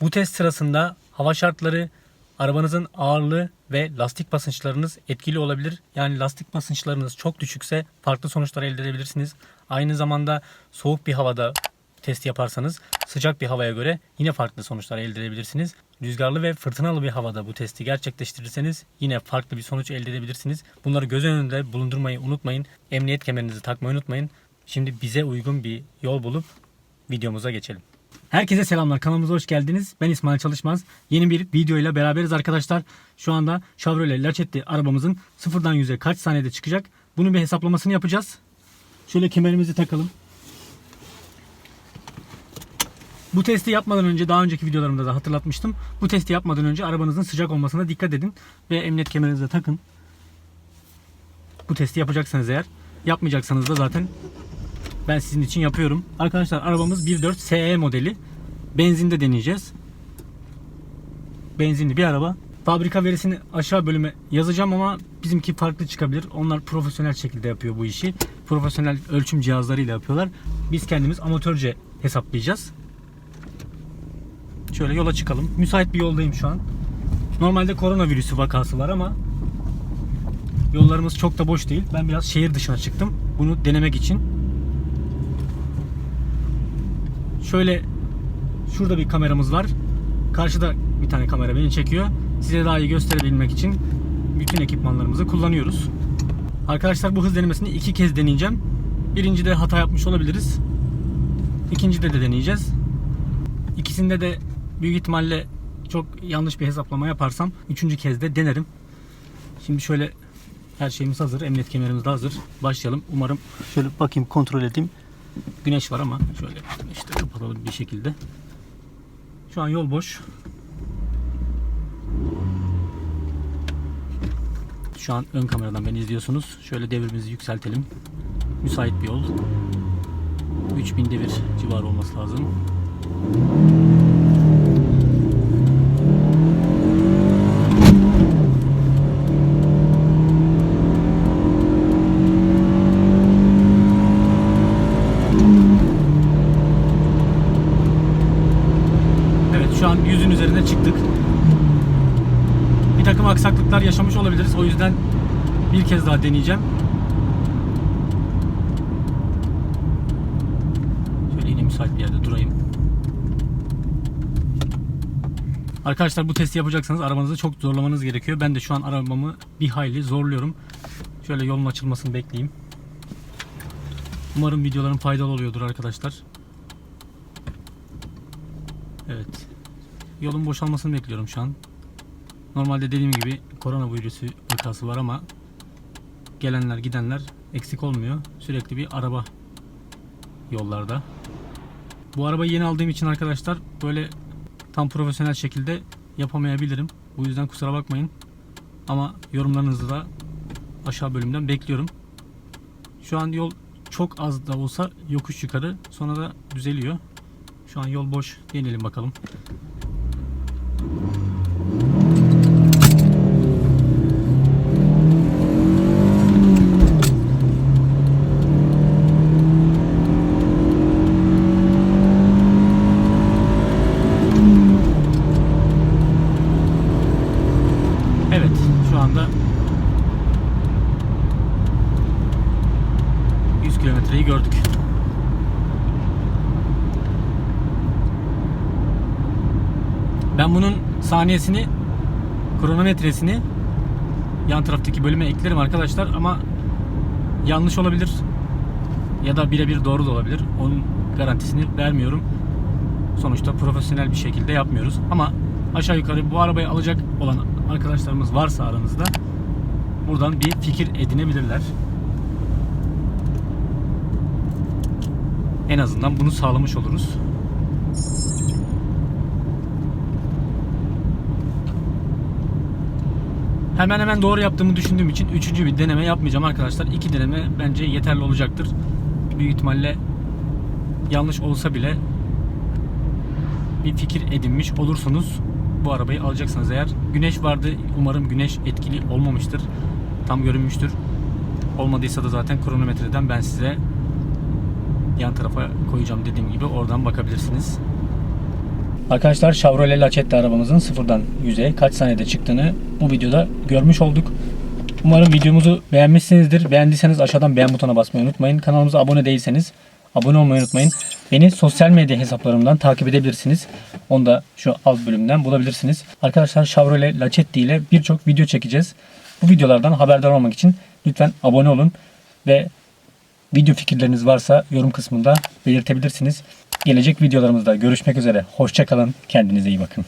Bu test sırasında hava şartları, arabanızın ağırlığı ve lastik basınçlarınız etkili olabilir. Yani lastik basınçlarınız çok düşükse farklı sonuçlar elde edebilirsiniz. Aynı zamanda soğuk bir havada test yaparsanız sıcak bir havaya göre yine farklı sonuçlar elde edebilirsiniz. Rüzgarlı ve fırtınalı bir havada bu testi gerçekleştirirseniz yine farklı bir sonuç elde edebilirsiniz. Bunları göz önünde bulundurmayı unutmayın. Emniyet kemerinizi takmayı unutmayın. Şimdi bize uygun bir yol bulup videomuza geçelim. Herkese selamlar. Kanalımıza hoş geldiniz. Ben İsmail Çalışmaz. Yeni bir video ile beraberiz arkadaşlar. Şu anda Chevrolet Lacetti arabamızın sıfırdan yüze kaç saniyede çıkacak? Bunun bir hesaplamasını yapacağız. Şöyle kemerimizi takalım. Bu testi yapmadan önce daha önceki videolarımda da hatırlatmıştım. Bu testi yapmadan önce arabanızın sıcak olmasına dikkat edin ve emniyet kemerinizi de takın. Bu testi yapacaksanız eğer, yapmayacaksanız da zaten ben sizin için yapıyorum. Arkadaşlar arabamız 1.4 SE modeli. Benzinde deneyeceğiz. Benzinli bir araba. Fabrika verisini aşağı bölüme yazacağım ama bizimki farklı çıkabilir. Onlar profesyonel şekilde yapıyor bu işi. Profesyonel ölçüm cihazlarıyla yapıyorlar. Biz kendimiz amatörce hesaplayacağız. Şöyle yola çıkalım. Müsait bir yoldayım şu an. Normalde koronavirüsü vakası var ama yollarımız çok da boş değil. Ben biraz şehir dışına çıktım. Bunu denemek için. Şöyle şurada bir kameramız var. Karşıda bir tane kamera beni çekiyor. Size daha iyi gösterebilmek için bütün ekipmanlarımızı kullanıyoruz. Arkadaşlar bu hız denemesini iki kez deneyeceğim. Birincide hata yapmış olabiliriz. İkincide de deneyeceğiz. İkisinde de büyük ihtimalle çok yanlış bir hesaplama yaparsam üçüncü kez de denerim. Şimdi şöyle her şeyimiz hazır. Emniyet kemerimiz de hazır. Başlayalım. Umarım şöyle bakayım kontrol edeyim. Güneş var ama şöyle işte kapatalım bir şekilde. Şu an yol boş. Şu an ön kameradan beni izliyorsunuz. Şöyle devrimizi yükseltelim. Müsait bir yol. 3000 devir civarı olması lazım. Evet şu an çıktık. Bir takım aksaklıklar yaşamış olabiliriz. O yüzden bir kez daha deneyeceğim. Şöyle yine müsait bir yerde durayım. Arkadaşlar bu testi yapacaksanız arabanızı çok zorlamanız gerekiyor. Ben de şu an arabamı bir hayli zorluyorum. Şöyle yolun açılmasını bekleyeyim. Umarım videolarım faydalı oluyordur arkadaşlar. Evet. Yolun boşalmasını bekliyorum şu an. Normalde dediğim gibi koronavirüsü vakası var ama gelenler gidenler eksik olmuyor. Sürekli bir araba yollarda. Bu arabayı yeni aldığım için arkadaşlar böyle tam profesyonel şekilde yapamayabilirim. Bu yüzden kusura bakmayın. Ama yorumlarınızı da aşağı bölümden bekliyorum. Şu an yol çok az da olsa yokuş yukarı sonra da düzeliyor. Şu an yol boş. Deneyelim bakalım. Evet, şu anda 100 kilometreyi gördük. Ben bunun saniyesini kronometresini yan taraftaki bölüme eklerim arkadaşlar ama yanlış olabilir ya da birebir doğru da olabilir. Onun garantisini vermiyorum. Sonuçta profesyonel bir şekilde yapmıyoruz. Ama aşağı yukarı bu arabayı alacak olan arkadaşlarımız varsa aranızda buradan bir fikir edinebilirler. En azından bunu sağlamış oluruz. Hemen hemen doğru yaptığımı düşündüğüm için üçüncü bir deneme yapmayacağım arkadaşlar. İki deneme bence yeterli olacaktır. Büyük ihtimalle yanlış olsa bile bir fikir edinmiş olursunuz. Bu arabayı alacaksanız eğer. Güneş vardı. Umarım güneş etkili olmamıştır. Tam görünmüştür. Olmadıysa da zaten kronometreden ben size yan tarafa koyacağım dediğim gibi oradan bakabilirsiniz. Arkadaşlar Chevrolet Lachetti arabamızın sıfırdan 100'e kaç saniyede çıktığını bu videoda görmüş olduk. Umarım videomuzu beğenmişsinizdir. Beğendiyseniz aşağıdan beğen butonuna basmayı unutmayın. Kanalımıza abone değilseniz abone olmayı unutmayın. Beni sosyal medya hesaplarımdan takip edebilirsiniz. Onu da şu alt bölümden bulabilirsiniz. Arkadaşlar Chevrolet Lachetti ile birçok video çekeceğiz. Bu videolardan haberdar olmak için lütfen abone olun ve video fikirleriniz varsa yorum kısmında belirtebilirsiniz. Gelecek videolarımızda görüşmek üzere. Hoşçakalın. Kendinize iyi bakın.